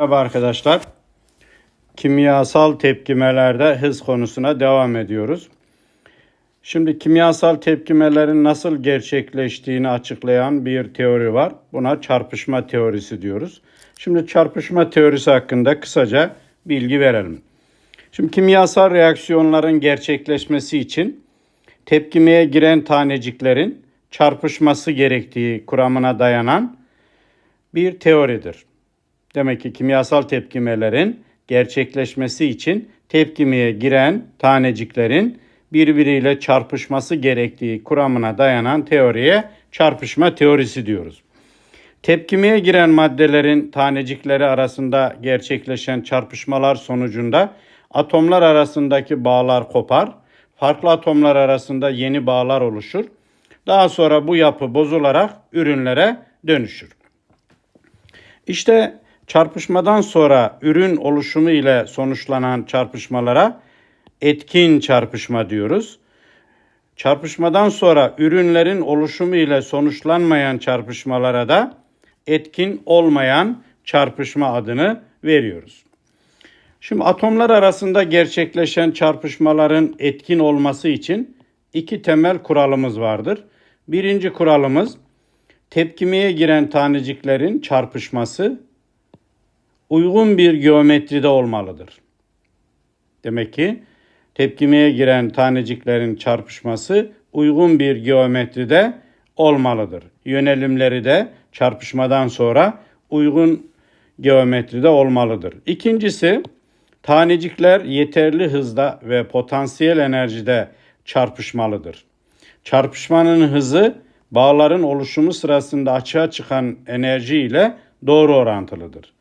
Merhaba arkadaşlar. Kimyasal tepkimelerde hız konusuna devam ediyoruz. Şimdi kimyasal tepkimelerin nasıl gerçekleştiğini açıklayan bir teori var. Buna çarpışma teorisi diyoruz. Şimdi çarpışma teorisi hakkında kısaca bilgi verelim. Şimdi kimyasal reaksiyonların gerçekleşmesi için tepkimeye giren taneciklerin çarpışması gerektiği kuramına dayanan bir teoridir. Demek ki kimyasal tepkimelerin gerçekleşmesi için tepkimeye giren taneciklerin birbiriyle çarpışması gerektiği kuramına dayanan teoriye çarpışma teorisi diyoruz. Tepkimeye giren maddelerin tanecikleri arasında gerçekleşen çarpışmalar sonucunda atomlar arasındaki bağlar kopar. Farklı atomlar arasında yeni bağlar oluşur. Daha sonra bu yapı bozularak ürünlere dönüşür. İşte çarpışmadan sonra ürün oluşumu ile sonuçlanan çarpışmalara etkin çarpışma diyoruz. Çarpışmadan sonra ürünlerin oluşumu ile sonuçlanmayan çarpışmalara da etkin olmayan çarpışma adını veriyoruz. Şimdi atomlar arasında gerçekleşen çarpışmaların etkin olması için iki temel kuralımız vardır. Birinci kuralımız tepkimeye giren taneciklerin çarpışması uygun bir geometride olmalıdır. Demek ki tepkimeye giren taneciklerin çarpışması uygun bir geometride olmalıdır. Yönelimleri de çarpışmadan sonra uygun geometride olmalıdır. İkincisi tanecikler yeterli hızda ve potansiyel enerjide çarpışmalıdır. Çarpışmanın hızı bağların oluşumu sırasında açığa çıkan enerji ile doğru orantılıdır.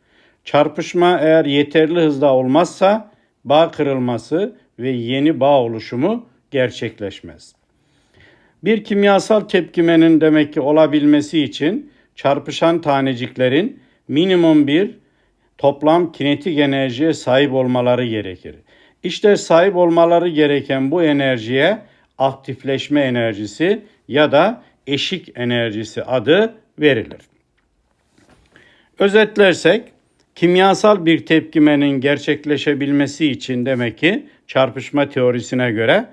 Çarpışma eğer yeterli hızda olmazsa bağ kırılması ve yeni bağ oluşumu gerçekleşmez. Bir kimyasal tepkimenin demek ki olabilmesi için çarpışan taneciklerin minimum bir toplam kinetik enerjiye sahip olmaları gerekir. İşte sahip olmaları gereken bu enerjiye aktifleşme enerjisi ya da eşik enerjisi adı verilir. Özetlersek kimyasal bir tepkimenin gerçekleşebilmesi için demek ki çarpışma teorisine göre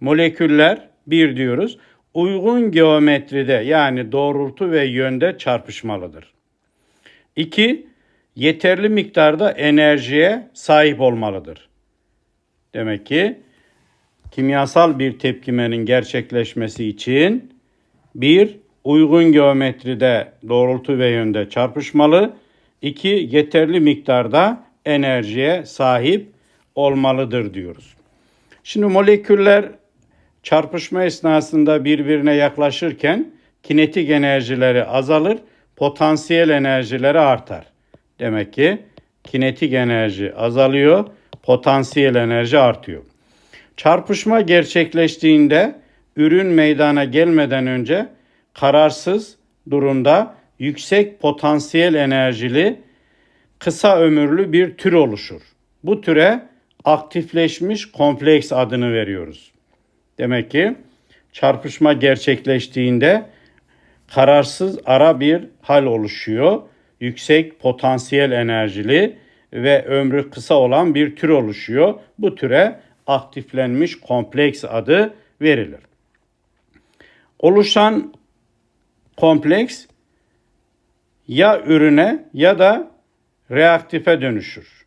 moleküller bir diyoruz uygun geometride yani doğrultu ve yönde çarpışmalıdır. İki, yeterli miktarda enerjiye sahip olmalıdır. Demek ki kimyasal bir tepkimenin gerçekleşmesi için bir, uygun geometride doğrultu ve yönde çarpışmalı. İki, yeterli miktarda enerjiye sahip olmalıdır diyoruz. Şimdi moleküller çarpışma esnasında birbirine yaklaşırken kinetik enerjileri azalır, potansiyel enerjileri artar. Demek ki kinetik enerji azalıyor, potansiyel enerji artıyor. Çarpışma gerçekleştiğinde ürün meydana gelmeden önce kararsız durumda yüksek potansiyel enerjili kısa ömürlü bir tür oluşur. Bu türe aktifleşmiş kompleks adını veriyoruz. Demek ki çarpışma gerçekleştiğinde kararsız ara bir hal oluşuyor. Yüksek potansiyel enerjili ve ömrü kısa olan bir tür oluşuyor. Bu türe aktiflenmiş kompleks adı verilir. Oluşan kompleks ya ürüne ya da reaktife dönüşür.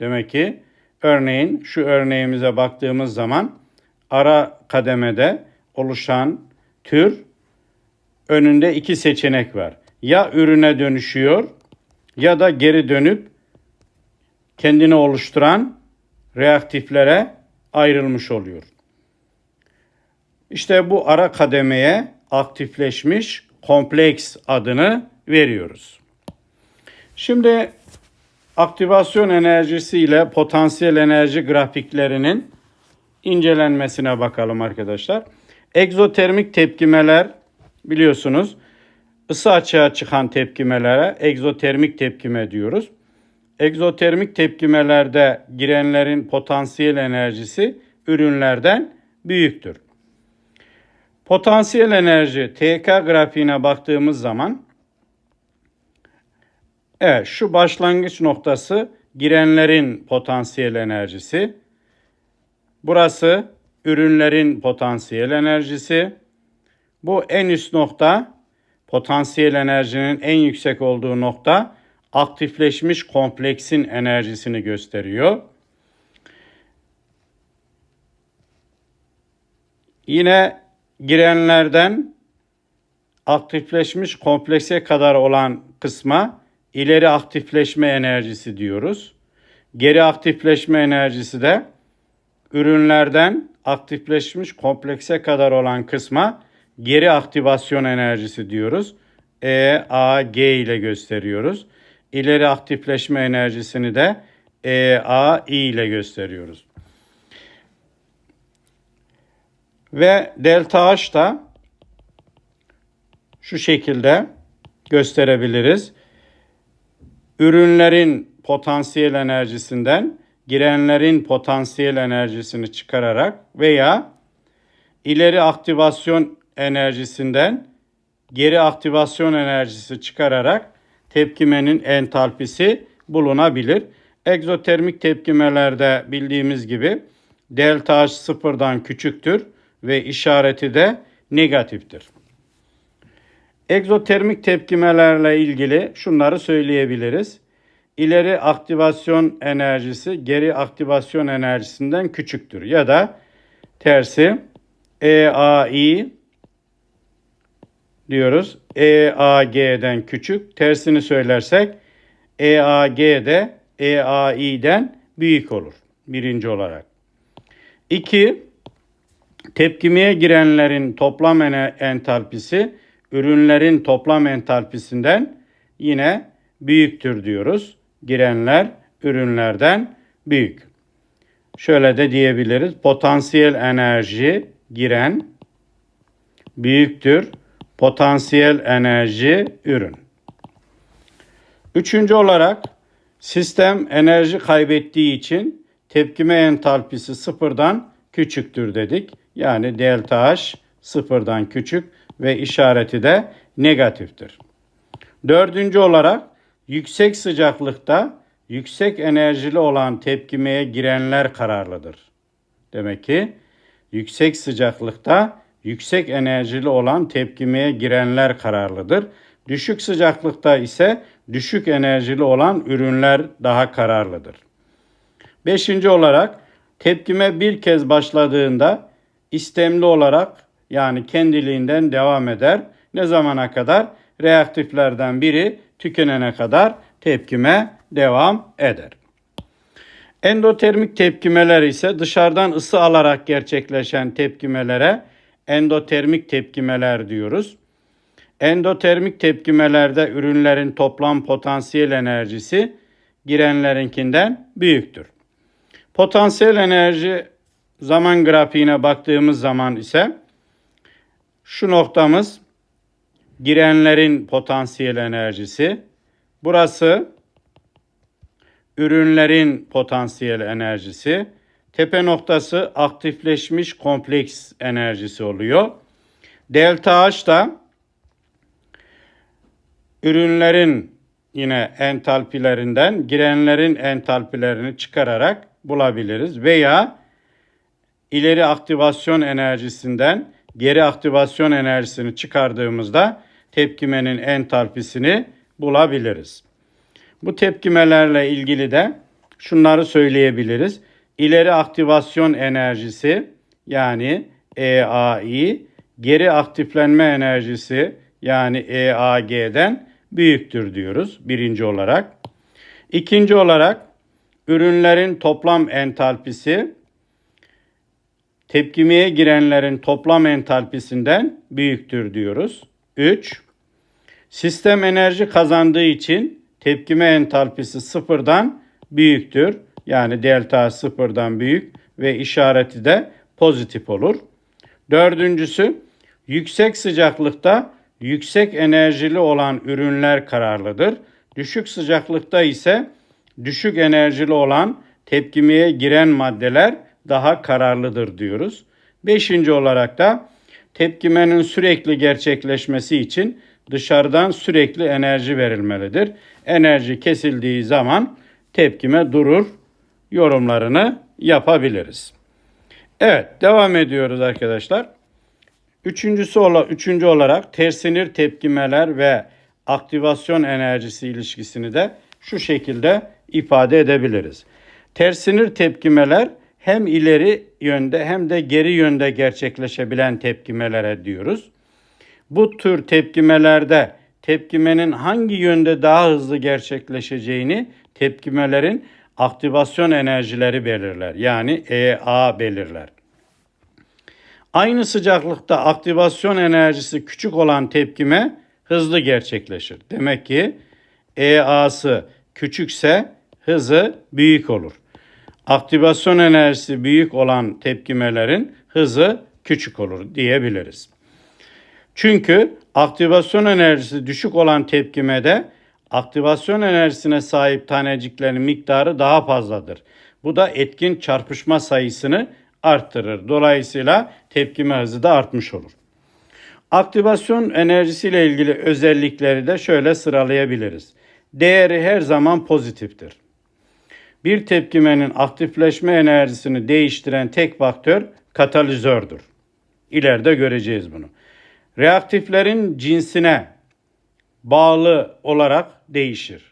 Demek ki örneğin şu örneğimize baktığımız zaman ara kademede oluşan tür önünde iki seçenek var. Ya ürüne dönüşüyor ya da geri dönüp kendini oluşturan reaktiflere ayrılmış oluyor. İşte bu ara kademeye aktifleşmiş kompleks adını veriyoruz. Şimdi aktivasyon enerjisi ile potansiyel enerji grafiklerinin incelenmesine bakalım arkadaşlar. Egzotermik tepkimeler biliyorsunuz ısı açığa çıkan tepkimelere egzotermik tepkime diyoruz. Egzotermik tepkimelerde girenlerin potansiyel enerjisi ürünlerden büyüktür. Potansiyel enerji TK grafiğine baktığımız zaman Evet şu başlangıç noktası girenlerin potansiyel enerjisi. Burası ürünlerin potansiyel enerjisi. Bu en üst nokta potansiyel enerjinin en yüksek olduğu nokta aktifleşmiş kompleksin enerjisini gösteriyor. Yine girenlerden aktifleşmiş komplekse kadar olan kısma ileri aktifleşme enerjisi diyoruz. Geri aktifleşme enerjisi de ürünlerden aktifleşmiş komplekse kadar olan kısma geri aktivasyon enerjisi diyoruz. E, A, G ile gösteriyoruz. İleri aktifleşme enerjisini de E, A, I ile gösteriyoruz. Ve delta H da şu şekilde gösterebiliriz. Ürünlerin potansiyel enerjisinden girenlerin potansiyel enerjisini çıkararak veya ileri aktivasyon enerjisinden geri aktivasyon enerjisi çıkararak tepkimenin entalpisi bulunabilir. Egzotermik tepkimelerde bildiğimiz gibi delta H sıfırdan küçüktür ve işareti de negatiftir. Egzotermik tepkimelerle ilgili şunları söyleyebiliriz. İleri aktivasyon enerjisi geri aktivasyon enerjisinden küçüktür ya da tersi EAI diyoruz. EAG'den küçük. Tersini söylersek EAG de EAI'den büyük olur. Birinci olarak. İki, tepkimeye girenlerin toplam entalpisi ürünlerin toplam entalpisinden yine büyüktür diyoruz. Girenler ürünlerden büyük. Şöyle de diyebiliriz. Potansiyel enerji giren büyüktür. Potansiyel enerji ürün. Üçüncü olarak sistem enerji kaybettiği için tepkime entalpisi sıfırdan küçüktür dedik. Yani delta H sıfırdan küçük ve işareti de negatiftir. Dördüncü olarak yüksek sıcaklıkta yüksek enerjili olan tepkimeye girenler kararlıdır. Demek ki yüksek sıcaklıkta yüksek enerjili olan tepkimeye girenler kararlıdır. Düşük sıcaklıkta ise düşük enerjili olan ürünler daha kararlıdır. Beşinci olarak tepkime bir kez başladığında istemli olarak yani kendiliğinden devam eder. Ne zamana kadar? Reaktiflerden biri tükenene kadar tepkime devam eder. Endotermik tepkimeler ise dışarıdan ısı alarak gerçekleşen tepkimelere endotermik tepkimeler diyoruz. Endotermik tepkimelerde ürünlerin toplam potansiyel enerjisi girenlerinkinden büyüktür. Potansiyel enerji zaman grafiğine baktığımız zaman ise şu noktamız girenlerin potansiyel enerjisi. Burası ürünlerin potansiyel enerjisi. Tepe noktası aktifleşmiş kompleks enerjisi oluyor. Delta H da ürünlerin yine entalpilerinden girenlerin entalpilerini çıkararak bulabiliriz veya ileri aktivasyon enerjisinden geri aktivasyon enerjisini çıkardığımızda tepkimenin entalpisini bulabiliriz. Bu tepkimelerle ilgili de şunları söyleyebiliriz. İleri aktivasyon enerjisi yani EAI geri aktiflenme enerjisi yani EAG'den büyüktür diyoruz birinci olarak. İkinci olarak ürünlerin toplam entalpisi tepkimeye girenlerin toplam entalpisinden büyüktür diyoruz. 3. Sistem enerji kazandığı için tepkime entalpisi sıfırdan büyüktür. Yani delta sıfırdan büyük ve işareti de pozitif olur. Dördüncüsü yüksek sıcaklıkta yüksek enerjili olan ürünler kararlıdır. Düşük sıcaklıkta ise düşük enerjili olan tepkimeye giren maddeler daha kararlıdır diyoruz. Beşinci olarak da tepkimenin sürekli gerçekleşmesi için dışarıdan sürekli enerji verilmelidir. Enerji kesildiği zaman tepkime durur yorumlarını yapabiliriz. Evet devam ediyoruz arkadaşlar. Üçüncüsü ola, üçüncü olarak tersinir tepkimeler ve aktivasyon enerjisi ilişkisini de şu şekilde ifade edebiliriz. Tersinir tepkimeler hem ileri yönde hem de geri yönde gerçekleşebilen tepkimelere diyoruz. Bu tür tepkimelerde tepkimenin hangi yönde daha hızlı gerçekleşeceğini tepkimelerin aktivasyon enerjileri belirler. Yani EA belirler. Aynı sıcaklıkta aktivasyon enerjisi küçük olan tepkime hızlı gerçekleşir. Demek ki EA'sı küçükse hızı büyük olur. Aktivasyon enerjisi büyük olan tepkimelerin hızı küçük olur diyebiliriz. Çünkü aktivasyon enerjisi düşük olan tepkimede aktivasyon enerjisine sahip taneciklerin miktarı daha fazladır. Bu da etkin çarpışma sayısını arttırır. Dolayısıyla tepkime hızı da artmış olur. Aktivasyon enerjisiyle ilgili özellikleri de şöyle sıralayabiliriz. Değeri her zaman pozitiftir. Bir tepkimenin aktifleşme enerjisini değiştiren tek faktör katalizördür. İleride göreceğiz bunu. Reaktiflerin cinsine bağlı olarak değişir.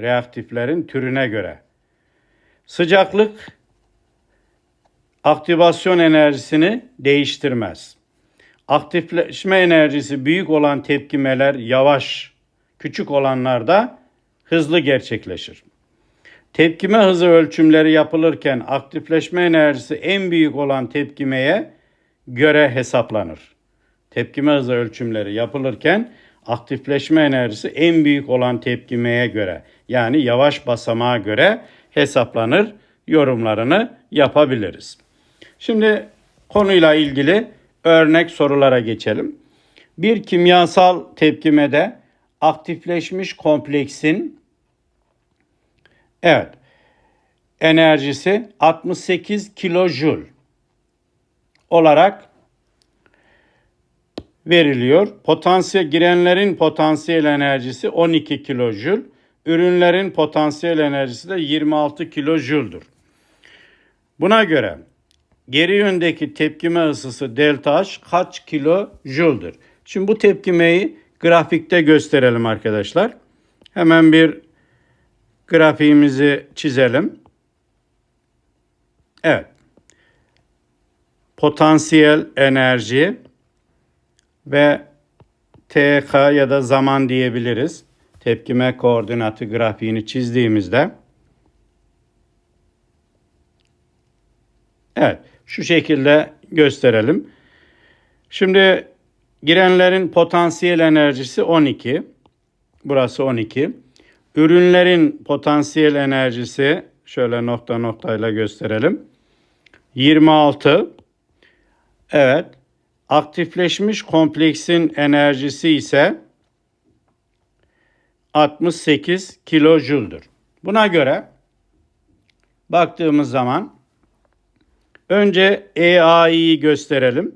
Reaktiflerin türüne göre. Sıcaklık aktivasyon enerjisini değiştirmez. Aktifleşme enerjisi büyük olan tepkimeler yavaş, küçük olanlarda hızlı gerçekleşir. Tepkime hızı ölçümleri yapılırken aktifleşme enerjisi en büyük olan tepkimeye göre hesaplanır. Tepkime hızı ölçümleri yapılırken aktifleşme enerjisi en büyük olan tepkimeye göre yani yavaş basamağa göre hesaplanır. Yorumlarını yapabiliriz. Şimdi konuyla ilgili örnek sorulara geçelim. Bir kimyasal tepkimede aktifleşmiş kompleksin evet enerjisi 68 kilojoule olarak veriliyor. Potansiyel girenlerin potansiyel enerjisi 12 kilojoule, ürünlerin potansiyel enerjisi de 26 kilojoule'dur. Buna göre geri yöndeki tepkime ısısı delta H kaç kilojoule'dur? Şimdi bu tepkimeyi grafikte gösterelim arkadaşlar. Hemen bir grafiğimizi çizelim. Evet. Potansiyel enerji ve TK ya da zaman diyebiliriz. Tepkime koordinatı grafiğini çizdiğimizde Evet, şu şekilde gösterelim. Şimdi girenlerin potansiyel enerjisi 12. Burası 12. Ürünlerin potansiyel enerjisi şöyle nokta noktayla gösterelim. 26. Evet. Aktifleşmiş kompleksin enerjisi ise 68 kilojoule'dur. Buna göre baktığımız zaman önce EAI'yi gösterelim.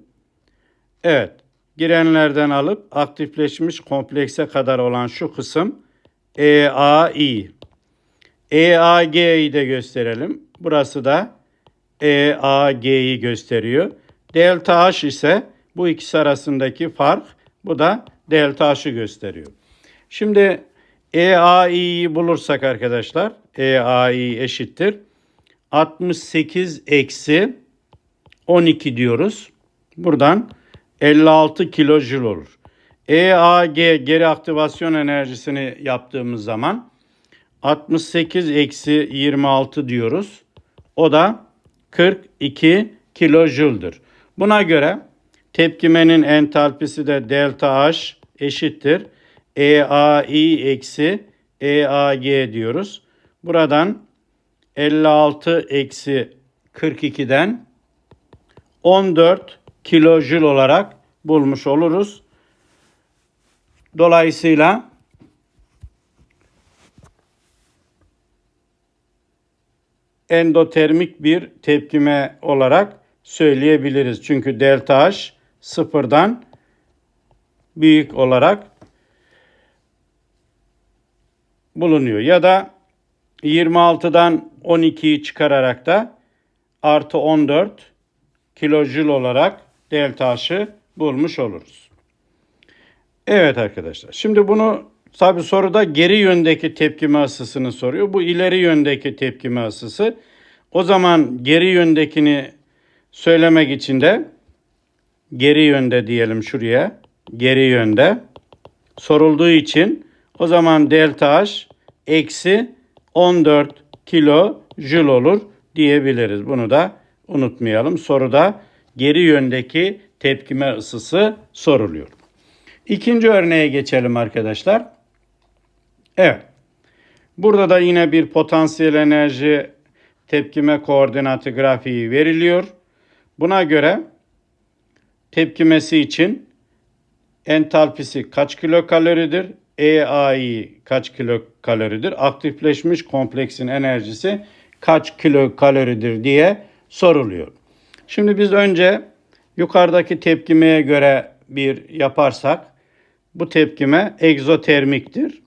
Evet, girenlerden alıp aktifleşmiş komplekse kadar olan şu kısım EAI. EAG'yi de gösterelim. Burası da EAG'yi gösteriyor. Delta H ise bu ikisi arasındaki fark bu da delta H'ı gösteriyor. Şimdi EAI'yi bulursak arkadaşlar EAI eşittir. 68 eksi 12 diyoruz. Buradan 56 kilojül olur. EAG geri aktivasyon enerjisini yaptığımız zaman 68 eksi 26 diyoruz. O da 42 kilojüldür. Buna göre tepkimenin entalpisi de delta H eşittir. EAI eksi EAG diyoruz. Buradan 56 eksi 42'den 14 kilojül olarak bulmuş oluruz. Dolayısıyla endotermik bir tepkime olarak söyleyebiliriz. Çünkü delta H sıfırdan büyük olarak bulunuyor. Ya da 26'dan 12'yi çıkararak da artı 14 kilojül olarak delta H'ı bulmuş oluruz. Evet arkadaşlar. Şimdi bunu tabi soruda geri yöndeki tepkime ısısını soruyor. Bu ileri yöndeki tepkime ısısı. O zaman geri yöndekini söylemek için de geri yönde diyelim şuraya. Geri yönde sorulduğu için o zaman delta H eksi 14 kilo jül olur diyebiliriz. Bunu da unutmayalım. Soruda geri yöndeki tepkime ısısı soruluyor. İkinci örneğe geçelim arkadaşlar. Evet. Burada da yine bir potansiyel enerji tepkime koordinatı grafiği veriliyor. Buna göre tepkimesi için entalpisi kaç kilokaloridir? EAI kaç kilokaloridir? Aktifleşmiş kompleksin enerjisi kaç kilokaloridir diye soruluyor. Şimdi biz önce yukarıdaki tepkimeye göre bir yaparsak bu tepkime egzotermiktir.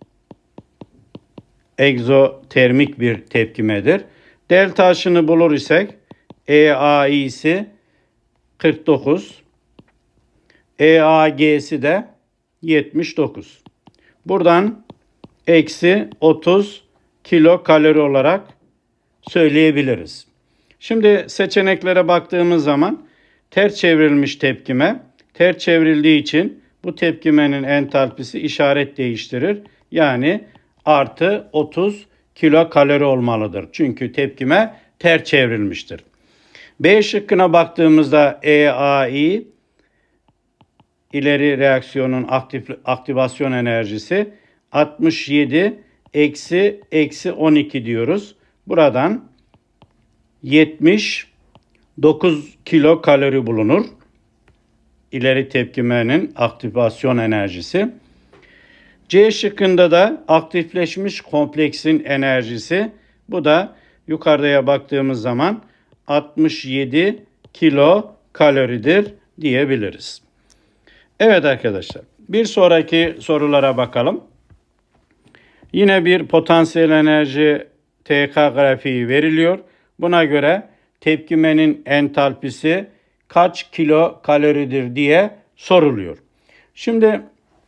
Egzotermik bir tepkimedir. Delta H'ını bulur isek EAI'si 49. EAG'si de 79. Buradan eksi 30 kilo kalori olarak söyleyebiliriz. Şimdi seçeneklere baktığımız zaman ters çevrilmiş tepkime ters çevrildiği için bu tepkimenin entalpisi işaret değiştirir. Yani artı 30 kilo kalori olmalıdır. Çünkü tepkime ters çevrilmiştir. B şıkkına baktığımızda EAI ileri reaksiyonun aktif, aktivasyon enerjisi 67 eksi eksi 12 diyoruz. Buradan 79 kilo kalori bulunur. İleri tepkimenin aktivasyon enerjisi. C şıkkında da aktifleşmiş kompleksin enerjisi. Bu da yukarıya baktığımız zaman 67 kilo kaloridir diyebiliriz. Evet arkadaşlar bir sonraki sorulara bakalım. Yine bir potansiyel enerji TK grafiği veriliyor. Buna göre tepkimenin entalpisi kaç kilo kaloridir diye soruluyor. Şimdi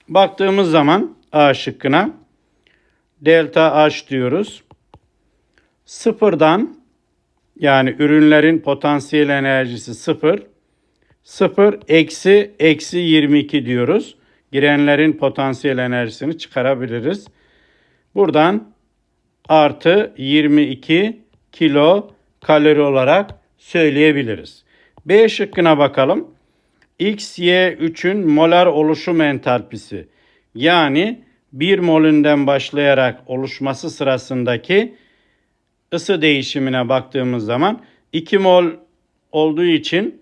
baktığımız zaman A şıkkına delta H diyoruz. Sıfırdan yani ürünlerin potansiyel enerjisi sıfır. Sıfır eksi eksi 22 diyoruz. Girenlerin potansiyel enerjisini çıkarabiliriz. Buradan artı 22 kilo kalori olarak söyleyebiliriz. B şıkkına bakalım. X, Y, 3'ün molar oluşum entalpisi yani 1 molünden başlayarak oluşması sırasındaki ısı değişimine baktığımız zaman 2 mol olduğu için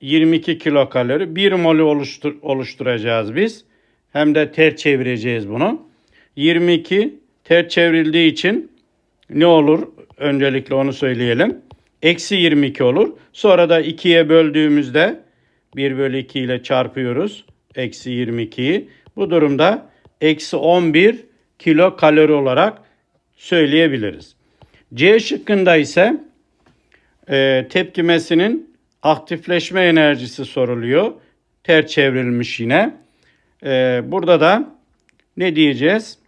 22 kilokalori 1 molü oluştur, oluşturacağız biz. Hem de ter çevireceğiz bunu. 22 ter çevrildiği için ne olur? Öncelikle onu söyleyelim. Eksi 22 olur. Sonra da 2'ye böldüğümüzde 1 bölü 2 ile çarpıyoruz. Eksi 22'yi. Bu durumda eksi 11 kilo kalori olarak söyleyebiliriz. C şıkkında ise e, tepkimesinin aktifleşme enerjisi soruluyor. Ter çevrilmiş yine. E, burada da ne diyeceğiz?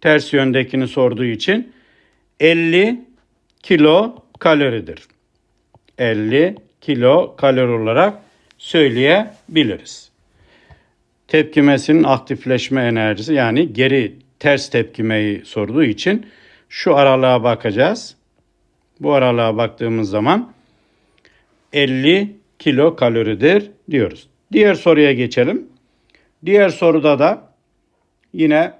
Ters yöndekini sorduğu için 50 kilo kaloridir. 50 kilo kalori olarak söyleyebiliriz. Tepkimesinin aktifleşme enerjisi yani geri ters tepkimeyi sorduğu için şu aralığa bakacağız. Bu aralığa baktığımız zaman 50 kilo kaloridir diyoruz. Diğer soruya geçelim. Diğer soruda da yine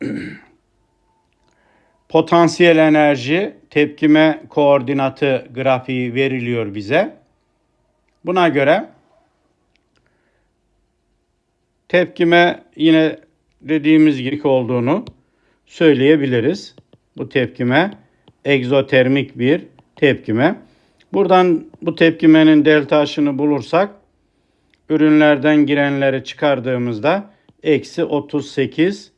potansiyel enerji tepkime koordinatı grafiği veriliyor bize. Buna göre tepkime yine dediğimiz gibi olduğunu söyleyebiliriz. Bu tepkime egzotermik bir tepkime. Buradan bu tepkimenin delta H'ını bulursak ürünlerden girenleri çıkardığımızda eksi 38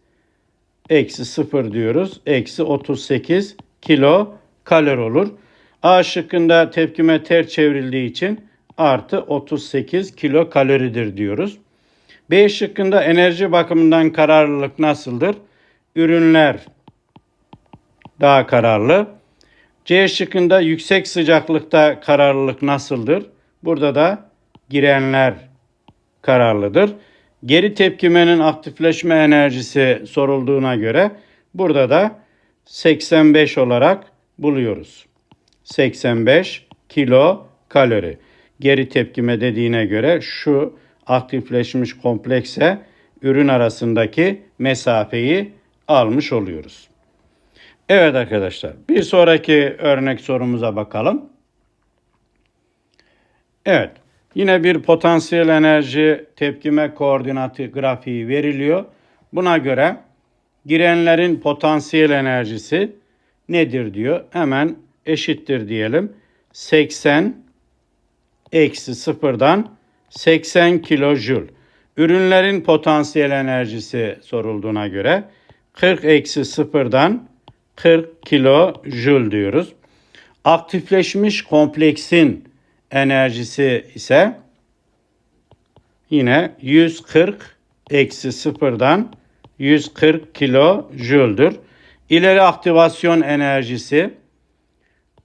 eksi 0 diyoruz. Eksi 38 kilo kalori olur. A şıkkında tepkime ter çevrildiği için artı 38 kilo kaloridir diyoruz. B şıkkında enerji bakımından kararlılık nasıldır? Ürünler daha kararlı. C şıkkında yüksek sıcaklıkta kararlılık nasıldır? Burada da girenler kararlıdır. Geri tepkimenin aktifleşme enerjisi sorulduğuna göre burada da 85 olarak buluyoruz. 85 kilo kalori. Geri tepkime dediğine göre şu aktifleşmiş komplekse ürün arasındaki mesafeyi almış oluyoruz. Evet arkadaşlar bir sonraki örnek sorumuza bakalım. Evet yine bir potansiyel enerji tepkime koordinatı grafiği veriliyor. Buna göre girenlerin potansiyel enerjisi nedir diyor. Hemen eşittir diyelim. 80 eksi sıfırdan 80 kilojül. Ürünlerin potansiyel enerjisi sorulduğuna göre 40 eksi sıfırdan 40 kilojül diyoruz. Aktifleşmiş kompleksin enerjisi ise yine 140 eksi sıfırdan 140 kilojüldür. İleri aktivasyon enerjisi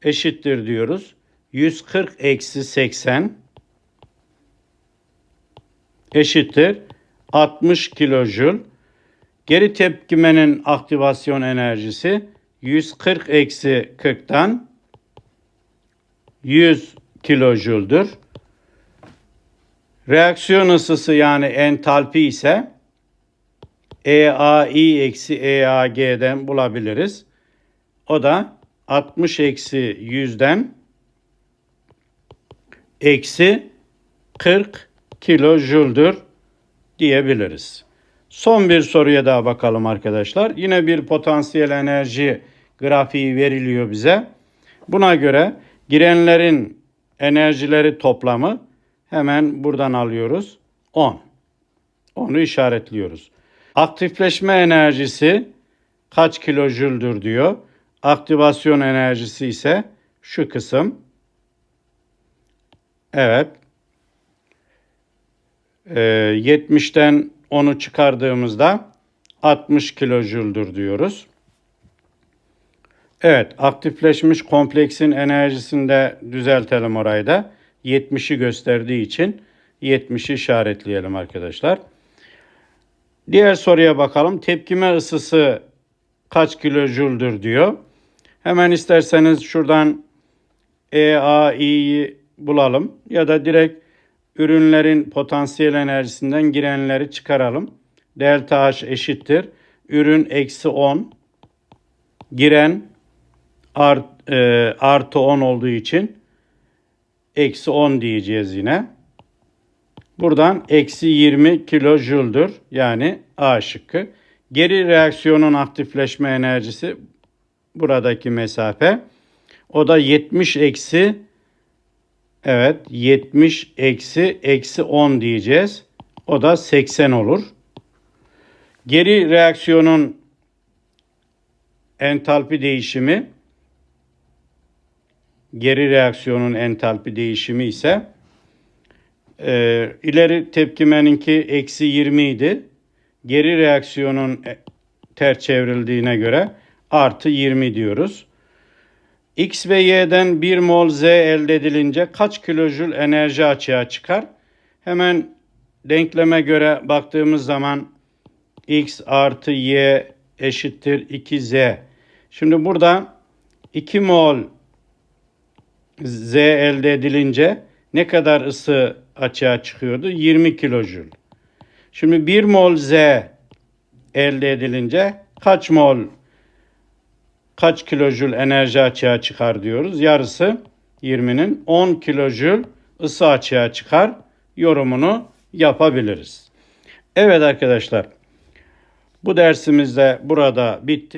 eşittir diyoruz. 140 eksi 80 eşittir 60 kilojül. Geri tepkimenin aktivasyon enerjisi 140 eksi 40'tan 100 kilojüldür. Reaksiyon ısısı yani entalpi ise EAI eksi EAG'den bulabiliriz. O da 60 eksi 100'den eksi 40 kilojüldür diyebiliriz. Son bir soruya daha bakalım arkadaşlar. Yine bir potansiyel enerji grafiği veriliyor bize. Buna göre girenlerin enerjileri toplamı hemen buradan alıyoruz. 10. Onu işaretliyoruz. Aktifleşme enerjisi kaç kilojüldür diyor. Aktivasyon enerjisi ise şu kısım. Evet. Ee, 70'ten 10'u çıkardığımızda 60 kilojüldür diyoruz. Evet, aktifleşmiş kompleksin enerjisini de düzeltelim orayı da. 70'i gösterdiği için 70'i işaretleyelim arkadaşlar. Diğer soruya bakalım. Tepkime ısısı kaç kilojüldür diyor. Hemen isterseniz şuradan EAI'yi bulalım ya da direkt ürünlerin potansiyel enerjisinden girenleri çıkaralım. Delta H eşittir. Ürün eksi 10. Giren art, e, artı 10 olduğu için eksi 10 diyeceğiz yine. Buradan eksi 20 kilojüldür. Yani A şıkkı. Geri reaksiyonun aktifleşme enerjisi buradaki mesafe. O da 70 eksi evet 70 eksi eksi 10 diyeceğiz. O da 80 olur. Geri reaksiyonun entalpi değişimi geri reaksiyonun entalpi değişimi ise e, ileri tepkimeninki eksi 20 idi. Geri reaksiyonun e, ter çevrildiğine göre artı 20 diyoruz. X ve Y'den 1 mol Z elde edilince kaç kilojül enerji açığa çıkar? Hemen denkleme göre baktığımız zaman X artı Y eşittir 2Z. Şimdi burada 2 mol Z elde edilince ne kadar ısı açığa çıkıyordu? 20 kilojül. Şimdi 1 mol Z elde edilince kaç mol kaç kilojül enerji açığa çıkar diyoruz. Yarısı 20'nin 10 kilojül ısı açığa çıkar yorumunu yapabiliriz. Evet arkadaşlar bu dersimizde burada bitti.